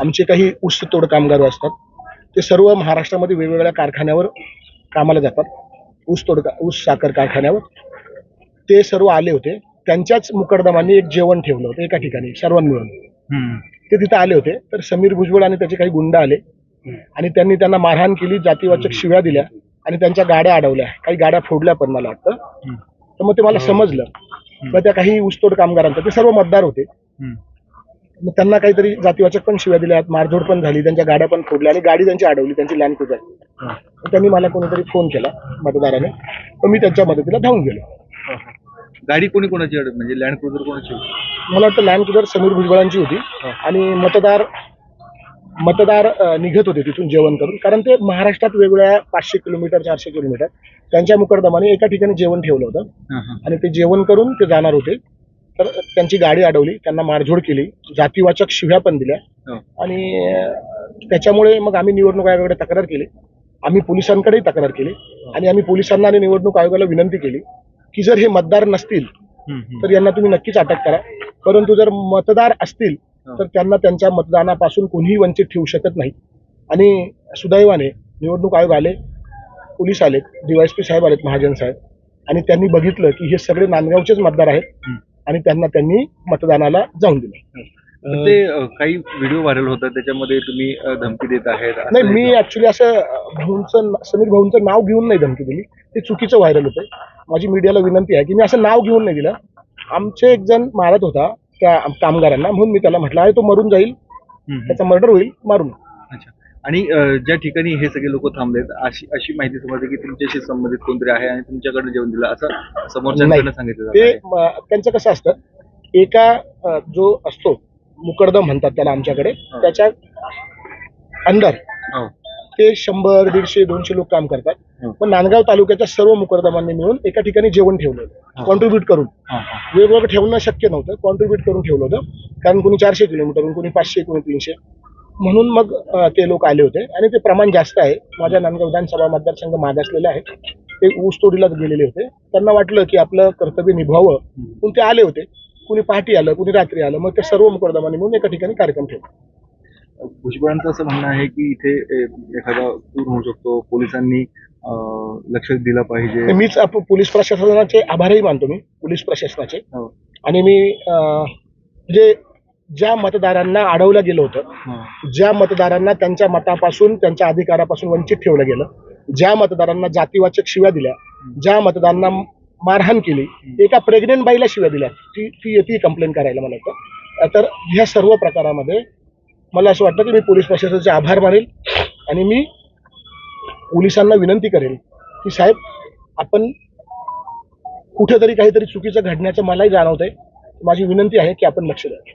आमचे काही ऊसतोड कामगार असतात ते सर्व महाराष्ट्रामध्ये वेगवेगळ्या कारखान्यावर कामाला जातात. ऊस तोड ऊस साखर कारखान्यावर. ते सर्व आले होते. त्यांच्याच मुकरदमांनी एक जेवण ठेवलं होतं एका ठिकाणी सर्वांमिळून ते तिथे आले होते. तर समीर भुजबळ आणि त्याचे काही गुंड आले. आणि त्यांनी त्यांना मारहाण केली जातीवाचक शिव्या दिल्या. आणि त्यांच्या गाड्या अडवल्या. काही गाड्या फोडल्या पण मला वाटतं. तर मग ते मला समजलं. मग त्या काही ऊसतोड कामगारांचं ते सर्व मतदार होते. मग त्यांना काहीतरी जातीवाचक पण शिव्या दिल्या मारझोड पण झाली त्यांच्या गाड्या पण फोडल्या आणि गाडी त्यांची अडवली त्यांची लँड क्रुझर हा. त्यांनी मला कोणीतरी फोन केला मतदाराने. तर मी त्यांच्या मदतीला धावून गेलो. हा, हा. गाडी कोणी कोणाची म्हणजे लँड क्रुझर कोणाची? मला वाटतं लँड क्रुझर समीर भुजबळांची होती. आणि मतदार मतदार निघत होते तिथून जेवण करून कारण ते महाराष्ट्रात वेगवेगळ्या पाचशे किलोमीटर चारशे किलोमीटर त्यांच्या मुकरदमाने एका ठिकाणी जेवण ठेवलं होतं हा, हा. आणि ते जेवण करून ते जाणार होते तर त्यांची गाडी अडवली त्यांना मारझोड केली जातीवाचक शिव्या पण दिल्या हो. आणि त्याच्यामुळे मग आम्ही निवडणूक आयोगाकडे तक्रार केली आम्ही पोलिसांकडेही तक्रार केली आणि आम्ही पोलिसांना आणि निवडणूक आयोगाला विनंती केली की जर हे मतदार नसतील. तर यांना तुम्ही नक्कीच अटक करा परंतु जर मतदार असतील हो. तर त्यांना त्यांच्या मतदानापासून कोणीही वंचित ठेवू शकत नाही. आणि सुदैवाने निवडणूक आयोग आले पोलीस आलेत डीवायसपी साहेब आलेत महाजन साहेब. आणि त्यांनी बघितलं की हे सगळे नांदगावचेच मतदार आहेत. आणि त्यांना त्यांनी मतदानाला जाऊन दिलं. ते काही व्हिडिओ व्हायरल होतात त्याच्यामध्ये तुम्ही धमकी देत आहेत नाही मी ऍक्च्युली असं भाऊंचं समीर भाऊंचं नाव घेऊन नाही धमकी दिली. ते चुकीचं व्हायरल होतं माझी मीडियाला विनंती आहे की मी असं नाव घेऊन नाही दिलं. आमचे एक जण मारत होता त्या कामगारांना म्हणून मी त्याला म्हटलं आहे तो मरून जाईल. त्याचा मर्डर होईल मारून अच्छा आणि ज्या ठिकाणी हे सगळे लोक थांबलेत अशी अशी माहिती समजते की तुमच्याशी संबंधित कोणतरी आहे आणि तुमच्याकडे जेवण दिलं असं समोरच्यांकडनं नाही. सांगितलं ते त्यांचं कसं असतं एका जो असतो मुकरदम म्हणतात त्याला आमच्याकडे त्याच्या अंदर हो. ते शंभर दीडशे दोनशे लोक काम करतात हो. पण नांदगाव तालुक्याच्या सर्व मुकरदमांनी मिळून एका ठिकाणी जेवण ठेवलं होतं. कॉन्ट्रीब्युट करून. वेगवेगळं ठेवणं शक्य नव्हतं. कॉन्ट्रीब्युट करून ठेवलं होतं. कारण कोणी चारशे किलोमीटरहून कोणी पाचशे कोणी तीनशे. म्हणून मग ते लोक आले होते. आणि ते प्रमाण जास्त आहे. माझ्या नांदगाव विधानसभा मतदारसंघ मागासलेला आहे ते ऊसतोडीला गेलेले होते. त्यांना वाटलं की आपलं कर्तव्य निभावं. म्हणून ते आले होते. कुणी पहाटे आलं कुणी रात्री आलं. मग ते सर्व मुकरदमानी म्हणून एका ठिकाणी कार्यक्रम ठेवला. भुजबळांचं असं म्हणणं आहे की इथे एखादा पूर होऊ शकतो. पोलिसांनी लक्ष दिलं पाहिजे. मीच आप- पोलीस प्रशासनाचे आभारही मानतो मी पोलीस प्रशासनाचे. हो. आणि मी अं, म्हणजे ज्या मतदारांना अडवलं गेलं होतं हा. ज्या मतदारांना त्यांच्या मतापासून त्यांच्या अधिकारापासून वंचित ठेवलं गेलं ज्या मतदारांना जातीवाचक शिव्या दिल्या ज्या मतदारांना मारहाण केली एका प्रेग्नेंट बाईला शिव्या दिल्या ती ती येते कंप्लेंट करायला मला वाटतं. तर ह्या सर्व प्रकारामध्ये मला असं वाटतं की मी पोलीस प्रशासनाचे आभार मानेल आणि मी पोलिसांना विनंती करेल की साहेब आपण कुठेतरी काहीतरी चुकीचं घडण्याचं मलाही जाणवतंय. माझी विनंती आहे की आपण लक्ष द्या.